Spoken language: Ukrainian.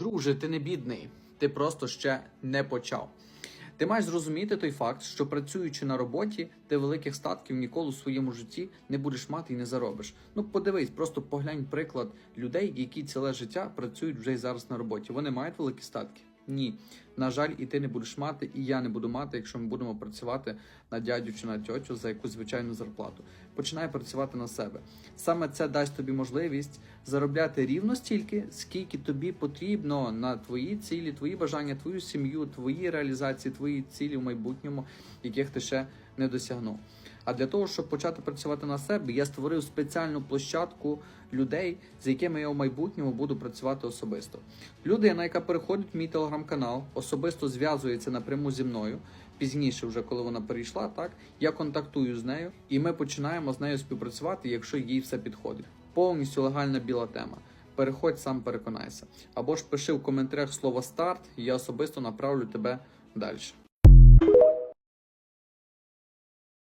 Друже, ти не бідний, ти просто ще не почав. Ти маєш зрозуміти той факт, що працюючи на роботі, ти великих статків ніколи у своєму житті не будеш мати і не заробиш. Ну подивись, просто поглянь приклад людей, які ціле життя працюють вже й зараз на роботі. Вони мають великі статки? Ні. На жаль, і ти не будеш мати, і я не буду мати, якщо ми будемо працювати на дядю чи на тьотю за якусь звичайну зарплату. Починай працювати на себе. Саме це дасть тобі можливість заробляти рівно стільки, скільки тобі потрібно на твої цілі, твої бажання, твою сім'ю, твої реалізації, твої цілі в майбутньому, яких ти ще не досягнув. А для того, щоб почати працювати на себе, я створив спеціальну площадку людей, з якими я в майбутньому буду працювати особисто. Людина, яка переходить в мій телеграм-канал, особисто зв'язується напряму зі мною. Пізніше, вже коли вона перейшла, так я контактую з нею, і ми починаємо з нею співпрацювати, якщо їй все підходить. Повністю легальна біла тема. Переходь сам переконайся. Або ж пиши в коментарях слово старт, і я особисто направлю тебе далі.